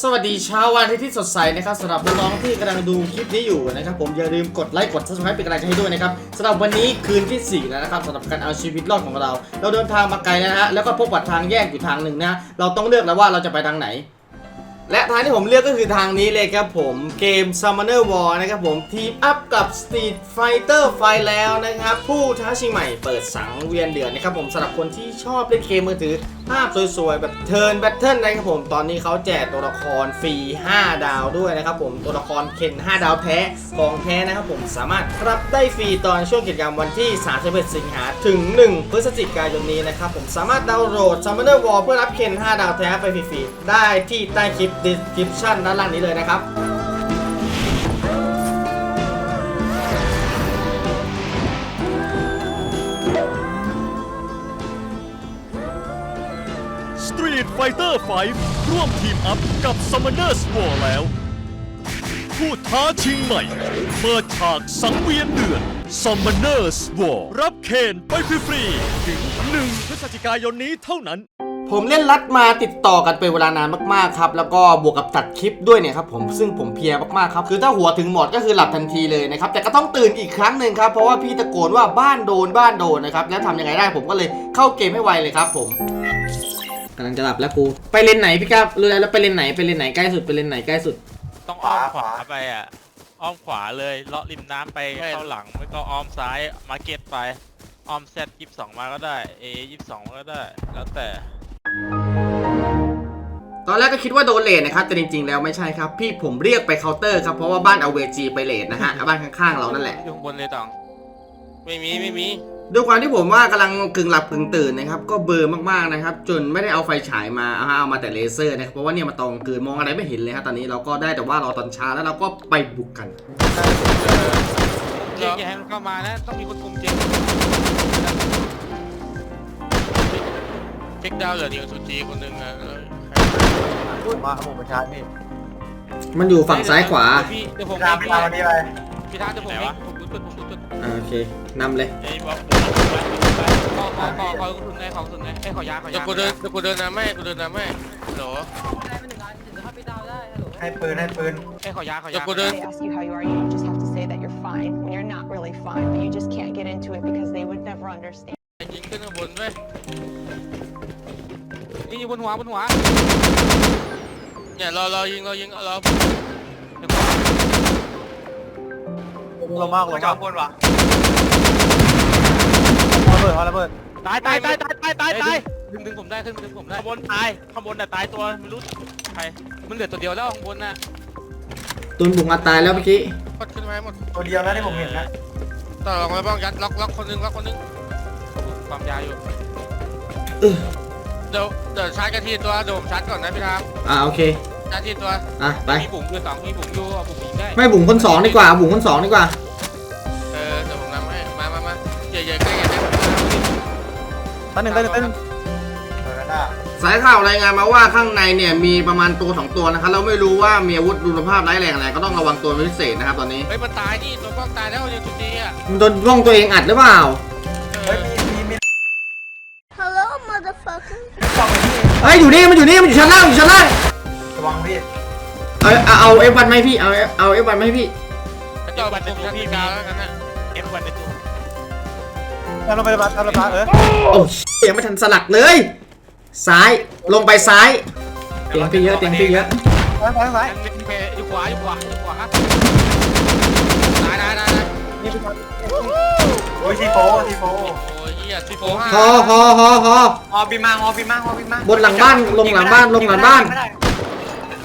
สวัสดีเช้าวันที่สดใสนะครับสำหรับน้องๆที่กำลังดูคลิปนี้อยู่นะครับผมอย่าลืมกดไลค์กด subscribe เป็นกำลังใจให้ด้วยนะครับสำหรับวันนี้คืนที่ 4 แล้วนะครับสำหรับการเอาชีวิตรอดของเรา เราเดินทางมาไกลนะฮะแล้วก็พบกับทางแยกอยู่ทางหนึ่งนะเราต้องเลือกแล้วว่าเราจะไปทางไหน และทางที่ผมเลือกก็คือทางนี้เลยครับผมเกม Summoner War นะครับผมทีมอัพกับ Street Fighter ไฟแล้วนะครับผู้ท้าชิงใหม่เปิดสังเวียนเดือนนะครับผมสำหรับคนที่ชอบเล่นเกมมือถือภาพสวยๆ แบบ Turn Battle นะครับผม ตอนนี้เขาแจกตัวละครฟรี 5 ดาวด้วยนะครับผม ตัวละครเคน5 ดาวแท้ของแท้นะครับผม สามารถรับได้ฟรีตอนช่วงกิจกรรมวันที่ 31 สิงหาถึง 1 พฤศจิกายนนี้นะครับผม สามารถดาวน์โหลด Summoner War เพื่อรับเคน 5 ดาวแท้ไปฟรีๆ ได้ที่ใต้คลิป description ด้านล่างนี้เลยนะครับ Street Fighter 5ร่วมทีมอัพกับ Summoners War แล้ว ผู้ท้าชิงใหม่ เปิดฉากสังเวียนเดือน Summoners War รับเคนไปฟรีๆถึง 1 พฤศจิกายนนี้เท่านั้น ผมเล่นรัดมาติดต่อกันเป็นเวลานานมากๆครับ แล้วก็บวกกับตัดคลิปด้วยเนี่ยครับผมซึ่งผมเพลียมากๆครับ คือถ้าหัวถึงหมดก็คือหลับทันทีเลยนะครับ แต่ก็ต้องตื่นอีกครั้งหนึ่งครับ เพราะว่าพี่ตะโกนว่าบ้านโดนบ้านโดนนะครับ แล้วทำยังไงได้ผมก็เลยเข้าเกมให้ไวเลยครับผมำลังจะหลับแล้วกู ไปเลนไหนพี่ครับรู้แล้วแล้วไปเลนไหนไปเลนไหนใกล้สุดไปเลนไหนใกล้สุด ต้องอ้อมขวา ไปอะ อ้อมขวาเลยเลาะริมน้ำไปเข้าหลังไม่ก็อ้อมซ้ายมาร์เก็ตไป อ้อมแซดยี่สิบสองมาก็ได้ A ยี่สิบสองมาก็ได้ แล้วแต่ ตอนแรกก็คิดว่าโดนเลทนะครับ แต่จริงๆ แล้วไม่ใช่ครับ พี่ผมเรียกไปเคาน์เตอร์ครับ เพราะว่าบ้านเอาเวจีไปเลทนะฮะ บ้านข้างๆ เรานั่นแหละ อยู่ข้างบนเลยตอง ไม่มีไม่มี ด้วยความที่ผมว่ากำลังกึ่งหลับกึ่งตื่นนะครับ ก็เบลอร์มากๆนะครับ จนไม่ได้เอาไฟฉายมาเอาเอามาแต่เลเซอร์นะครับเพราะว่าเนี่ยมาตอนกลางคืนมองอะไรไม่เห็นเลยครับตอนนี้เราก็ได้แต่ว่ารอตอนเช้าแล้วเราก็ไปบุกกัน เจ๊อย่าให้มันเข้ามานะต้องมีคนคุมเจ๊เช็คดาวน์เหลือนิวซูจีคนหนึ่งนะแล้วใครพูดมาผมประชาพี่มันอยู่ฝั่งซ้ายขวาพี่เดี๋ยวผมตามตามวันนี้ไปพี่ท้าเดี๋ยวผมเองผม ดูจุดผมดูจุดอ่าโอเคนำเลยไอ้บอกขอขอขอขอคุณนายขอคุณนายไอ้ขอยาขอยาเดี๋ยวกูเดินเดี๋ยวกูเดินน้ำแม่กูเดินน้ำแม่โหลให้ปืนให้ปืนไอ้ขอยาขอยาเดี๋ยวกูเดิน they ask you how you are, you just have to say that you're fine when you're not really fine, but you just can't get into it because they would never understand. ยิงขึ้นข้างบนเว้ยนี่อยู่บนหัวบนหัวเนี่ยรอรอยิงรอยิงรอ ลงมากลงมากบนวะระเบิดระเบิดตายตายตายตายตายตายตายดึงดึงผมได้ขึ้นดึงผมได้ข้างบนตายข้างบนน่ะตายตัวไม่รู้ใครมันเหลือตัวเดียวแล้วข้างบนน่ะตุนบุกมาตายแล้วเมื่อกี้กดขึ้นมาให้หมดตัวเดียวนะที่ผมเห็นนะต่อลองไว้บ้างยัดล็อกล็อกคนหนึงล็อกคนหนึงความยาอยู่เดี๋ยวเดี๋ยวชาร์จกันทีตัวเดี๋ยวผมชาร์จก่อนนะพี่ทามอ่าโอเคชาร์จทีตัวอะไปมีบุ๋มอยู่สองมีบุ๋มอยู่เอาบุ๋มยิงได้ไม่บุ๋งคนสองดีกว่าบุ๋งคนสองดีกว่า ตั้งหนึ่งตั้งหนึ่งตั้งหนึ่งเออได้สายข่าวรายงานมาว่าข้างในเนี่ยมีประมาณตัวสองตัวนะครับเราไม่รู้ว่ามีอาวุธดุลภาพร้ายแรงอะไรก็ต้องระวังตัวเป็นพิเศษนะครับตอนนี้เฮ้ยมันตายนี่ตัวกล้องตายแล้วยังจุดดีอะมันโดนกล้องตัวเองอัดหรือเปล่าเอเฮ้ยอมีมีมี Hello, motherfucker. สองพี่เฮ้ยอยู่นี่มันอยู่นี่มันอยู่ชั้นล่างอยู่ชั้นล่างระวังพี่เอาเอาเอาเอฟวันไหมาให้พี่เอาเอาเอฟวันมาให้พี่เจ้าบัตรผมชาร์จทีกาวแล้วกันนะ ทำระเบิดทำระเบิดเออโอ้เชี่ยยังไม่ทันสลักเลย ซ้ายลงไปซ้ายเตียงพี่เยอะเตียงพี่เยอะซ้ายซ้ายซ้ายอันนี้เพอยู่ขวาอยู่ขวาอยู่ขวาตายตายตายตายนี่พี่โอ้ยทีโฟทีโฟโอ้ยเหี้ยซีโฟห้าฮอฮอฮอฮอฮอบินมาฮอบินมาฮอบินมาบนหลังบ้านลงหลังบ้านลงหลังบ้านไม่ได้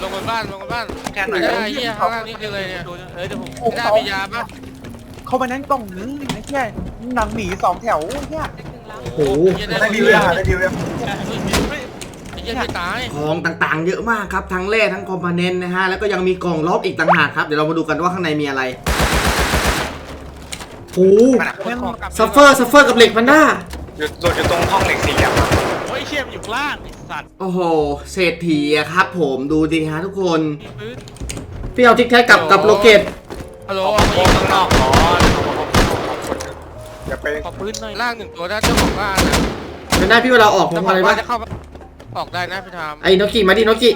ลงบนบ้านลงบนบ้านแค่ไหนไม่ได้เหี้ยข้างล่างนี่คืออะไรเนี่ยเอ้ยเดี๋ยวผมไม่ได้มียาปะ เข้าไปนั้นกล่องนึงไอ้แค่หนังหมีสองแถวเนี่ย โอ้โหเหี้ยได้ได้ดิดิววยังยังได้ดิวยังไอ้เหี้ยไม่ตายของต่างๆ เยอะมากครับ ทั้งแร่ทั้งคอมโพเนนต์นะฮะ แล้วก็ยังมีกล่องล็อกอีกต่างหากครับ เดี๋ยวเรามาดูกันว่าข้างในมีอะไรโอ้โหซัฟเฟอร์ซัฟเฟอร์กับเหล็กแพนด้าอยู่โดดอยู่ตรงห้องเหล็กสี่เหลี่ยมโอ้ยเชี่ยมนอยู่ข้างล่างไอ้สัตว์โอ้โหเศรษฐีอะครับ ผมดูดิฮะทุกคนมีปืนพี่เอาทิกแท็กกับกับโลเกต ฮัลโหลโอ้ข้างนอกก่อนอย่าไปขอปืนหน่อยล่างหนึ่งตัวนะเจ้าของบ้านนะเป็นได้พี่เวลาออกผมเจ้าขอะองไรบ้าปะนจะเข้าออกได้นะพี่ทามไอ้โนกิมาดิโนกิ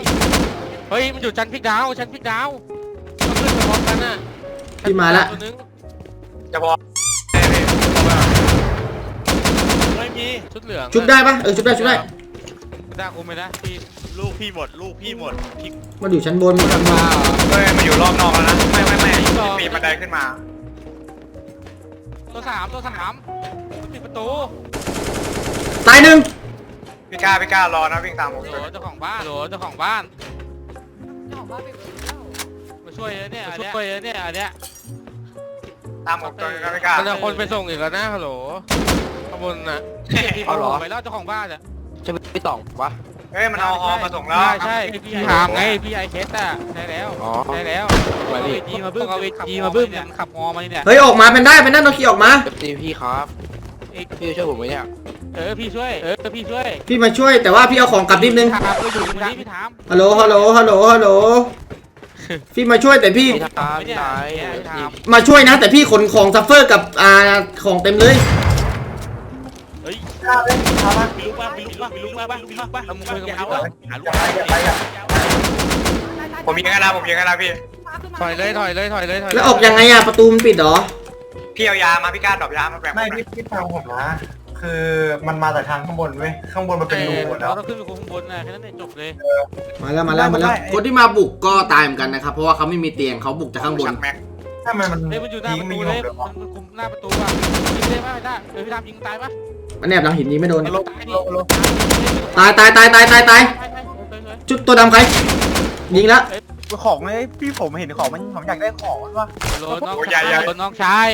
เฮ้ยมันอยู่ชั้นพลิกดาวชั้นพลิกดาวมันขึ้นไปพร้อมกันน่ะพี่มาละตัวนึงจะพอไม่มีชุดเหลืองชุบได้ปะเออชุบได้ชุบได้ ไม่ได้กูไม่ได้พี่ลูกพี่หมด ลูกพี่หมดพี่มาอยู่ชั้นบนมาเฮ้ยมันอยู่รอบนอกแล้วนะ ไม่ไม่ไม่ปีนบันไดขึ้นมา ตัวสามตัวสามปิดประตูตายหนึ่งพี่กล้าพี่กล้ารอนะวิ่งตามผมโหลเจ้าของบ้านโหลเจ้าของบ้านมาช่วยเนี่ยมาช่วยเนี่ยอันเนี้ยตามผมตัวนึงนะพี่กล้ามันจะคนไปส่งอีกแล้วนะฮัลโหลข้างบนน่ะพี่เขาบอกไปแล้วเจ้าของบ้านอะ ใช่พี่ต่องปะเฮ้ยมันเอาออมาส่งแล้ว ใช่ใช่พี่ถามไงพี่ไอเคสอะใช่แล้วอ๋อ ใช่แล้วเอาเวทีมาบึ้มเอาเวทีมาบึ้มเนี่ยขับงอมาเนี่ยเฮ้ยออกมาเป็นได้เป็นได้เราขี่ออกมา เอฟซีพี่ครับพี่ช่วยผมไหมเนี่ยเออพี่ช่วยเออพี่ช่วยพี่มาช่วยแต่ว่าพี่เอาของกลับนิดนึงถามก็อยู่ตรงนี้พี่ถามฮัลโหลฮัลโหลฮัลโหลฮัลโหลพี่มาช่วยแต่พี่พี่ทามพี่ทายพี่ถามมาช่วยนะ แต่พี่ขนของซัฟเฟอร์กับอ่าของเต็มเลย เฮ้ยมีลูกบ้างมีลูกบ้างมีลูกบ้างมีลูกบ้างเอามึงคุกับอย่ามันเอาดีกว่าหาลูกบ้างผมยิงกันนะผมยิงกันนะพี่ ถอยเลยถอยเลยถอยเลยถอยแล้วออกยังไงอะประตูมันปิดเหรอ พี่เอายามาพี่กล้าดรอปยามาแบ่งไม่พี่พี่ฟังผมนะ คือมันมาจากทางข้างบนเว้ยข้างบนมันเป็นรูหมดแล้เราวต้องขึ้นไปข้างบนนะแค่นั้นเองจบเลยมาแล้วมาแล้วมาแล้ว คนที่มาบุกก็ตายเหมือนกันนะครับเพราะว่าเขาไม่มีเตียงเขาบุกจากข้างบนชักแม็กถ้ามันมันเฮ้ยมันอยู่หน้ายิปงระไม่ตูยิงเลยมันคุมหน้าประตูอะยิงได้ไหมไม่ได้เออพี่ทำยิงตายป่ะ มันแนบหลังหินนี้ไม่โดนตายดิตายตายตายตายตายตายตายตายตายชุดตัวดำใคร ยิงแล้วของไอ้พี่ผมเห็นของมันผมอยากได้ของมันว่าโลน้องชายโลน้องชาย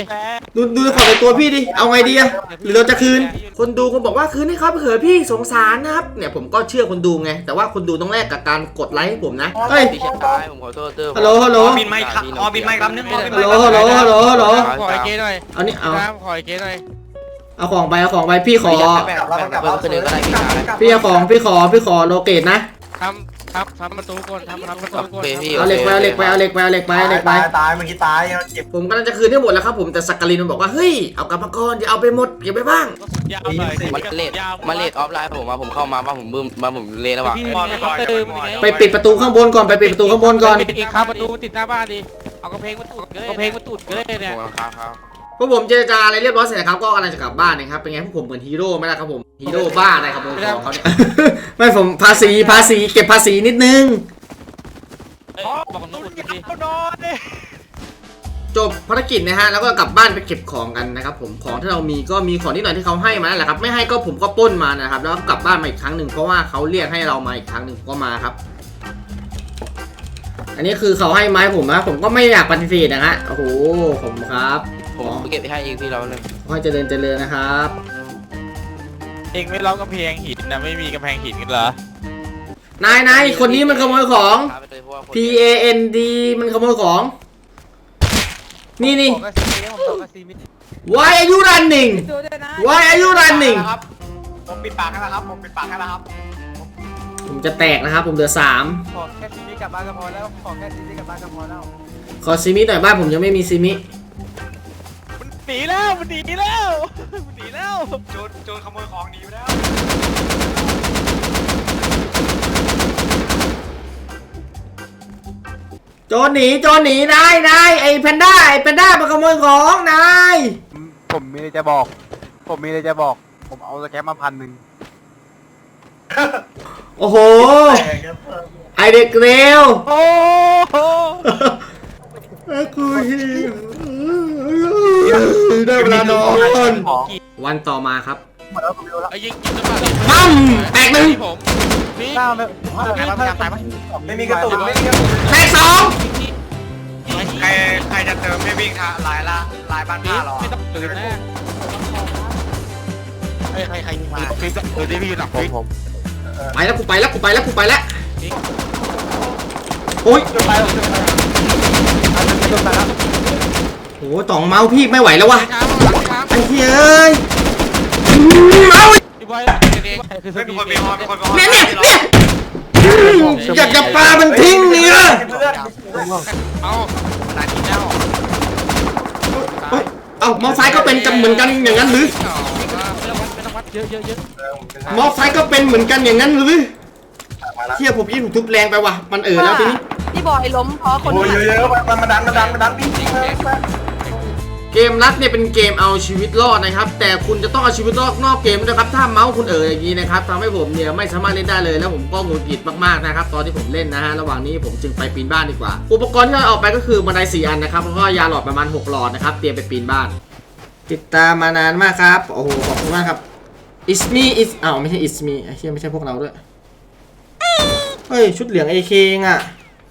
ดูดูขอในตัวพี่ดิ เอาไงดีอะหรือเราจะคืน คนดูคนบอกว่าคืนให้เขาไปเถอะพี่สงสารนะครับ เนี่ยผมก็เชื่อคนดูไง แต่ว่าคนดูต้องแลกกับการกดไลค์ให้ผมนะเฮ้ยพี่ชายผมขอโทษเตอร์ฮัลโหลฮัลโหลบินไม่ครับอ๋อบินไม่ครับนึงอ๋อบินฮัลไม่โหลฮัลโหลฮัลโหลฮัลโหลขอไอเกหน่อยเอานี่เอาน้ำขอไอเกหน่อย เอาของไปเอาของไปพี่ขอ แบ่งแบ่งเพิ่มไปเลยก็ได้พี่ชายพี่เอาของพี่ขอพี่ขอโลเกตนะทำทำทำประตูก่อนทำทำประตูก่อนเอาเหล็กไปเอาเหล็กไปเอาเหล็กไปเอาเหล็กไปเอาเหล็กไป ตายตายเมื่อกี้ตายเจ็บผมกำลังจะคืนให้หมดแล้วครับผมแต่สักกลินมันบอกว่าเฮ้ยเอากลับมาก่อนอย่าเอาไปหมดเก็บไปบ้าง ยาวหน่อยมันเลดยาเลดออฟไลน์ผมมาผมเข้ามาบ้าผมบึ้มมาผมเลนแล้วว่ะพี่มีเขาเติมไปปิดประตูข้างบนก่อนไปปิดประตูข้างบนก่อน ปิดอีกครับประตูติดหน้าบ้านดิเอากระเพงมาตุดกระเพงมาตุดก็ได้เนี่ยครับครับ พวกผมเจรจาอะไรเรียบร้อยเสร็จแล้วครับก็กำลังจะกลับบ้านนะครับเป็นไงพวกผมเหมือนฮีโร่ไหมล่ะครับผมฮีโร่บ้าอะไรครับผมของเขาเนี่ยไม่ผมภาษีภาษีเก็บภาษีนิดนึงบอกน้องอุดดิเอานอนเลยจบภารกิจนะฮะแล้วก็กลับบ้านไปเก็บของกันนะครับผมของที่เรามีก็มีของนิดหน่อยที่เขาให้มานั่นแหละครับไม่ให้ก็ผมก็ปล้นมานะครับแล้วก็กลับบ้านมาอีกครั้งหนึ่งเพราะว่าเขาเรียกให้เรามาอีกครั้งหนึ่งก็มาครับ อันนี้คือเขาให้ไม้ผมนะผมก็ไม่อยากปฏิเสธนะฮะโอ้โหผมครับ ผมไปเก็บให้อีกพี่เราเลยขอให้เจริญเจริญนะครับ เองไม่ล็อกกำแพงหินนะไม่มีกำแพงหินกันเหรอนายนายคนนี้มันขโมยของไปเลยเพราะว่าคน P A N D มันขโมยของ นี่นี่ ผมก็ซีมิผมก็ซีมิ Why are you running Why are you running ครับ ผมปิดปากให้แล้วครับ ผมปิดปากให้แล้วครับ ผมจะแตกนะครับ ผมเหลือสามขอแค่ซีมิกลับบ้านก็พอแล้ว ขอแค่ซีมิกลับบ้านก็พอแล้ว ขอซิมิหน่อยบ้านผมยังไม่มีซิมิมัน หนีแล้วมันหนีแล้วมันหนีแล้วโจรโจรขโมยของหนีไปแล้ว โจรหนีโจรหนีนายนายไอ้แพนด้าไอ้แพนด้ามันขโมยของนายผมมีอะไรจะบอก ผมมีอะไรจะบอก ผมเอาสแกมมาพันหนึ่งโอ้โหแตกครับไอเด็กเร็วโอ้โห กู ได้เวลานอน วันต่อมาครับหมดแล้วผมรู้แล้วไอ้ยิงยิงจะมาปั้มแตกหนึ่งผมพี่ตายไหมตายไหมตายไหมไม่มีกระตุกไม่มีกระตุกแตกสองใครใครจะเติมไม่วิ่งทางลายละลายบ้านผ้าหรอไม่ต้องตื่นนะใครใครใครยิงมาฟิกเออได้พี่หนักฟิกไปแล้วกูไปแล้วกูไปแล้วกูไปแล้วโอ้ยจุดไปแล้วจุดไปแล้วจุดไปแล้ว โหต่องเมาพี่ไม่ไหวแล้ววะช้าหลังช้าไอ้เหี้ยเอ้ยเมาพี่บอยเด็กคือไม่มีคนมีฮอมีคนมีฮอเนี่ยเนี่ยเนี่ยอยากจะปามันทิ้งเนี่ยเพื่อนเอาตายทีแล้วเอ้าเมาซ้ายก็เป็นกันเหมือนกันอย่างนั้นหรือไม่ต้องวัดไม่ต้องวัดเยอะเยอะเยอะเมาซ้ายก็เป็นเหมือนกันอย่างนั้นหรือมาละเทียผมยิ่งถูกทุบแรงไปว่ะมันเออแล้วทีนี้พี่บอยล้มเพราะคนโอ้ยขับเยอะๆมันมาดันมาดันมาดันวิ่งวิ่ง เกมรักเนี่ยเป็นเกมเอาชีวิตรอดนะครับ แต่คุณจะต้องเอาชีวิตรอดนอกเกมด้วยครับถ้าเมาส์คุณเอออย่างนี้นะครับทำให้ผมเนี่ยไม่สามารถเล่นได้เลยแล้วผมก็งุดหงิดมากๆนะครับตอนที่ผมเล่นนะฮะระหว่างนี้ผมจึงไปปีนบ้านดีกว่า อุปกรณ์ที่เราเอาไปก็คือบันไดสี่อันนะครับแล้วก็ยาหลอดประมาณ6หลอดนะครับเตรียมไปปีนบ้าน ติดตามมานานมากครับโอ้โหขอบคุณมากครับ is me is อ้าวไม่ใช่ is me ไอ้เหี้ยไม่ใช่พวกเราด้วยเฮ้ยชุดเหลือง AK เองอะ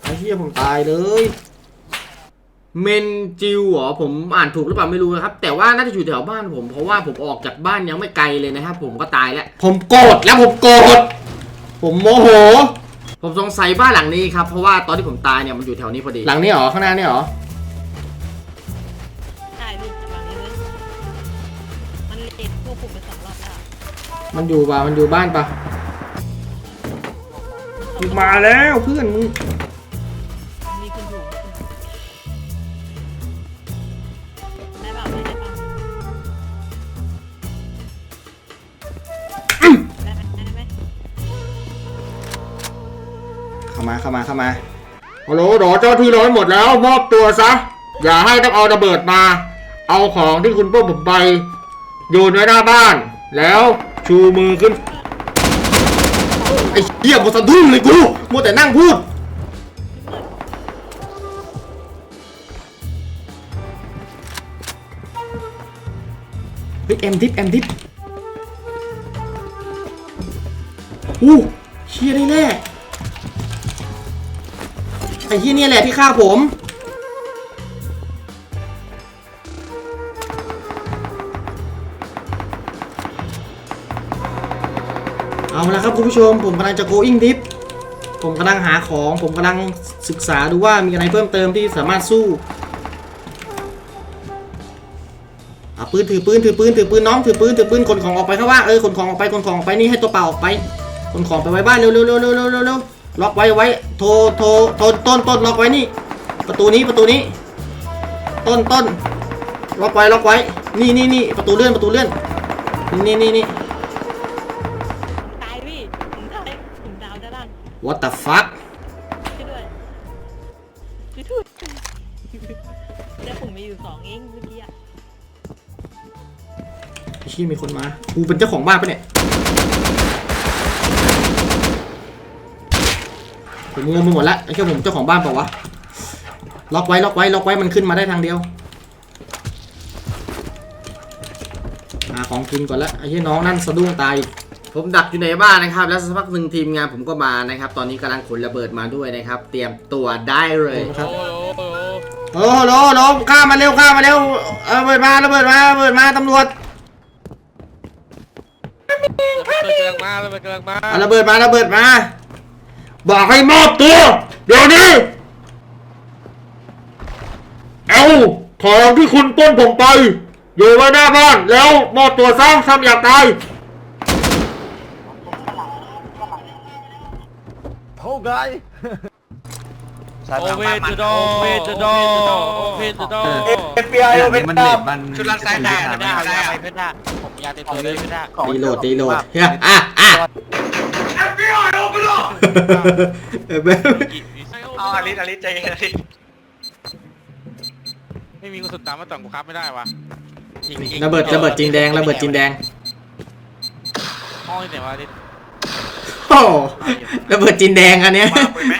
ไอ้เหี้ยผมตายเลย เมนจิวเหรอผมอ่านถูกหรือเปล่าไม่รู้นะครับ แต่ว่าน่าจะอยู่แถวบ้านผมเพราะว่าผมออกจากบ้านยังไม่ไกลเลยนะครับ ผมก็ตายแล้ว ผมโกรธแล้วผมโกรธผมโมโห ผมสงสัยบ้านหลังนี้ครับเพราะว่าตอนที่ผมตายเนี่ยมันอยู่แถวนี้พอดีหลังนี้เหรอข้างหน้านี่เหรอใช่พี่ฝั่งนี้เลยมันเลดพวกผมไปสองรอบแล้วมันอยู่ป่ะมันอยู่บ้านป่ะมาแล้วเพื่อนมึง เข้ามาเข้ามาเข้ามาฮัลโหลรอเจ้าที่ร้อยหมดแล้ว มอบตัวซะ อย่าให้ต้องเอาระเบิดมา เอาของที่คุณพวกผมไปโยนไว้หน้าบ้าน แล้วชูมือขึ้น ไอ้เหี้ยหมดสะดุ้งเลยกูมัวแต่นั่งพูดเฮ้ยเอ็มทิปเอ็มทิปอู้เชียได้แน่ ไอ้เหี้ยเนี่แหละที่ฆ่าผม เอาละครับคุณผู้ชม ผมกำลังจะ going dip ผมกำลังหาของ ผมกำลังศึกษาดูว่ามีอะไรเพิ่มเติมที่สามารถสู้อะปืนถือปืนถือปืนถือปืนน้องถือปืนถือปืนขนของออกไปข้างว่าเออขนของออกไปขนของออกไปนี่ให้ตัวเปล่าออกไปขนของไปไว้บ้านเร็วเร็วเร็วเร็วเร็วเร็วล็อกไว้ไว้ โทรโทรโทรต้นต้นล็อกไว้นี่ ประตูนี้ประตูนี้ ต้นต้นล็อกไว้ล็อกไว้ นี่นี่นี่ประตูเลื่อนประตูเลื่อน นี่นี่นี่ ตายพี่ผมตายผมดาวด้านล่าง what the fuck ช่วยด้วยช่วยด้วยแล้วผมมีอยู่สองเองเมื่อกี้อะ ไอ้เชี่ยมีคนมากูเป็นเจ้าของบ้านปะเนี่ย ผมงงไปหมดแล้วไอ้เชี่ยผมเจ้าของบ้านเปล่าวะล็อกไว้ล็อกไว้ล็อกไว้มันขึ้นมาได้ทางเดียวหาของกินก่อนละไอ้เชี่ยน้องนั่นสะดุ้งตายผมดักอยู่ในบ้านนะครับ แล้วสักพักหนึ่งทีมงานผมก็มานะครับ ตอนนี้กำลังขนระเบิดมาด้วยนะครับ เตรียมตัวได้เลยครับโอ้โหโอ้โหโหลโหลข้ามมาเร็วข้ามมาเร็วเออระเบิดมาระเบิดมาระเบิดมาตำรวจระเบิดกำลังมาระเบิดกำลังมาอะระเบิดมาระเบิดมา บอกให้มอบตัว เดี๋ยวนี้ เอาของที่คุณปล้นผมไป อยู่ไว้หน้าบ้านแล้วมอบตัวซะทำอยากตายโอเวทโดเวทโดเวทโดเอฟบีไอเป็นมันเน็ตมันชุดลันซ้ายได้ไม่ได้ไม่ได้เพื่อนได้ผมอยากติดตัวเลยเพื่อนได้ดีโหลดดีโหลดเฮ้ยอะ อะเออแบบเอาอลิสอลิสใจเย็นอลิสไม่มีกระสุนตามมาต่องกูครับไม่ได้วะยิงยิงระเบิดระเบิดจีนแดงระเบิดจีนแดงห้องที่ไหนวะอลิสโอ้ระเบิดจีนแดงอันเนี้ย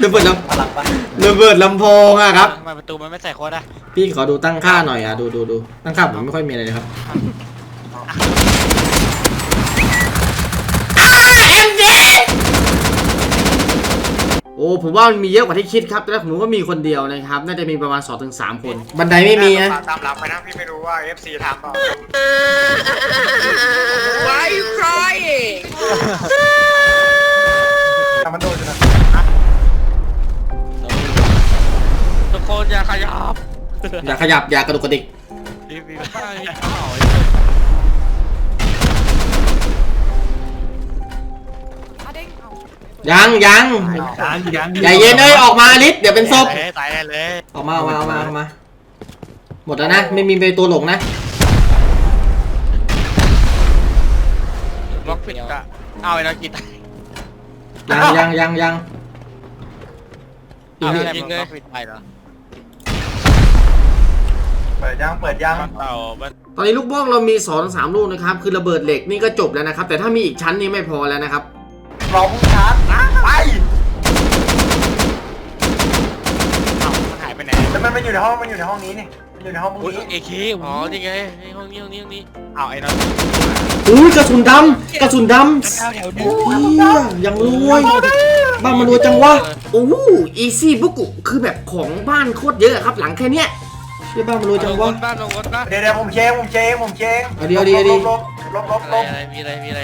ระเบิดลำระเบิดลำโพงอะครับทำไมประตูมันไม่ใส่โค้ดอะพี่ขอดูตั้งค่าหน่อยอะดูดูดูตั้งค่าผมไม่ค่อยมีอะไรเลยครับ โอ้ผมว่ามันมีเยอะกว่าที่คิดครับแต่ผมว่ามีคนเดียวนะครับ น่าจะมีประมาณ2-3ถึงคน บันไดไม่มีนะตามหลังไปนะพี่ไม่รู้ว่า FC ทำเปล่า Why are you crying แต่มันโดนอยู่นะทุกคนอย่าขยับ อย่าขยับอย่ากระดุกกระดิกรีบรีบ ยังยังยังยังใจเย็นเอ้ยออกมาลิศเดี๋ยวเป็นศพตายเลยออกมาออกมาออกมาออกมา หมดแล้วนะ ไม่มีไปตัวหลงนะบล็อกปิดอะเอาไอ้นักกีตาร์ยังยังยังยังเอาอีกยิงเลยเปิดยังเปิดยังบ้านเต่าบ้านตอนนี้ลูกบ้องเรามี2อสามลูกนะครับ คือระเบิดเหล็กนี่ก็จบแล้วนะครับ แต่ถ้ามีอีกชั้นนี่ไม่พอแล้วนะครับ รอผู้ชาร์จนะไปมันหายไปไหนแต่มันมันอยู่ในห้องมันอยู่ในห้องนี้นี่มันอยู่ในห้องพวกอุ้ยนี้เอเคอ๋อนี่ไงนี่ห้องนี้ห้องนี้ห้องนี้เอาไอ้นั่นอุ้ยกระสุนดำกระสุนดำเฮียยังรวยบ้านมันรวยจังวะโอ้อีซี่บุกุคือแบบของบ้านโคตรเยอะครับหลังแค่เนี้ยเชี่ยบ้านมันรวยลจังงรวะถบ้านลงรถบ้านเดี๋ยวเดี๋ยวผมเช็คผมเช็คผมเช็คเอาดีเอาดีเอาดี ลบลบลบลบอะไรลบอะไรมีอะไรมีอะไร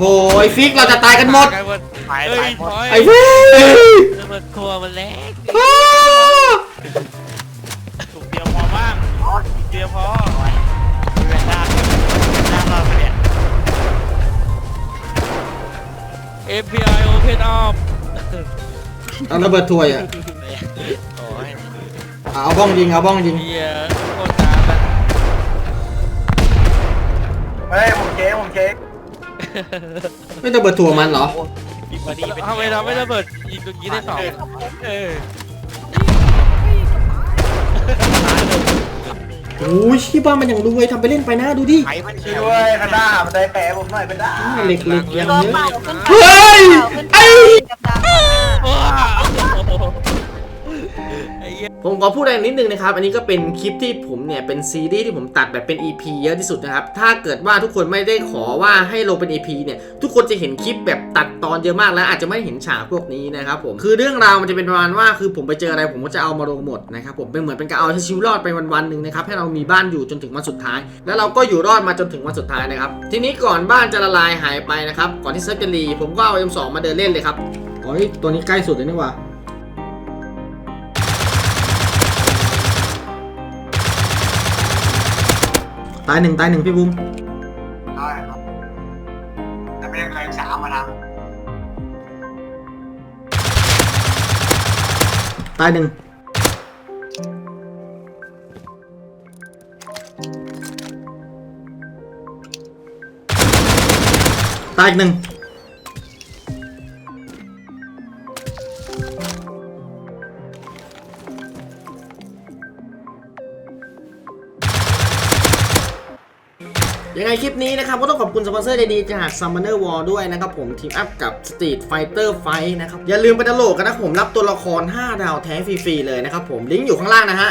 โอ้ยฟิกเราจะตายกันหมดตายเอ้ตายยหมถดอยไอ้ฟิกระเบิดครัวมันแรงอ้าถูกเดียวพอบ้างเดียวพอเวียนหน้าหน้าเราไปเนี่ยเอฟบีไอโอเพนออฟเอาระเบิดถ้วยอะโอ้ยเอาบ้องยิงเอาบ้องยิงเฮียโค ไม่ระเบิดถั่วมันเหรอ อีกวันนี้เป็นทำไมเราไม่ระเบิดยิงตรงนี้ได้สองเออโอ้ยที่บ้านมันอย่างรวยทำไปเล่นไปนะดูดิไอ้มันช่วยด้วยคาด้ามันได้แปะผมหน่อยเป็นด้าเหล็กเหล็กอย่างตัวเยเปล่าอะขึ้นเฮ้ยไอ้กับดำว้าวไอ้เหี้ย ผมขอพูดอะไรนิดนึงนะครับ อันนี้ก็เป็นคลิปที่ผมเนี่ยเป็นซีรีส์ที่ผมตัดแบบเป็น EP เยอะที่สุดนะครับ ถ้าเกิดว่าทุกคนไม่ได้ขอว่าให้ลงเป็น EP เนี่ย ทุกคนจะเห็นคลิปแบบตัดตอนเยอะมากแล้วอาจจะไม่เห็นฉากพวกนี้นะครับผม คือเรื่องราวมันจะเป็นประมาณว่าคือผมไปเจออะไรผมก็จะเอามาลงหมดนะครับผม เป็นเหมือนเป็นการเอาชีวิตรอดไปวันๆหนึ่งนะครับ ให้เรามีบ้านอยู่จนถึงวันสุดท้าย แล้วเราก็อยู่รอดมาจนถึงวันสุดท้ายนะครับ ทีนี้ก่อนบ้านจะละลายหายไปนะครับ ก่อนที่เซิร์ฟจะรีผมก็เอา M2 มาเดินเล่นเลยครับโอ้ยตัวนี้ใกล้สุดเลยนี่ว่า ตายหนึ่งตายหนึ่งพี่บุ้มได้ครับแต่ไม่ยังเคยสามมานะตายหนึ่งตายอีกหนึ่ง ยังไงคลิปนี้นะครับก็ต้องขอบคุณสปอนเซอร์ดีๆจาก Summoner War ด้วยนะครับผมทีมอัพกับ Street Fighter Fight นะครับอย่าลืมไปดาวน์โหลดกันนะผมรับตัวละคร 5 ดาวแท้ฟรีๆเลยนะครับผมลิงก์อยู่ข้างล่างนะฮะ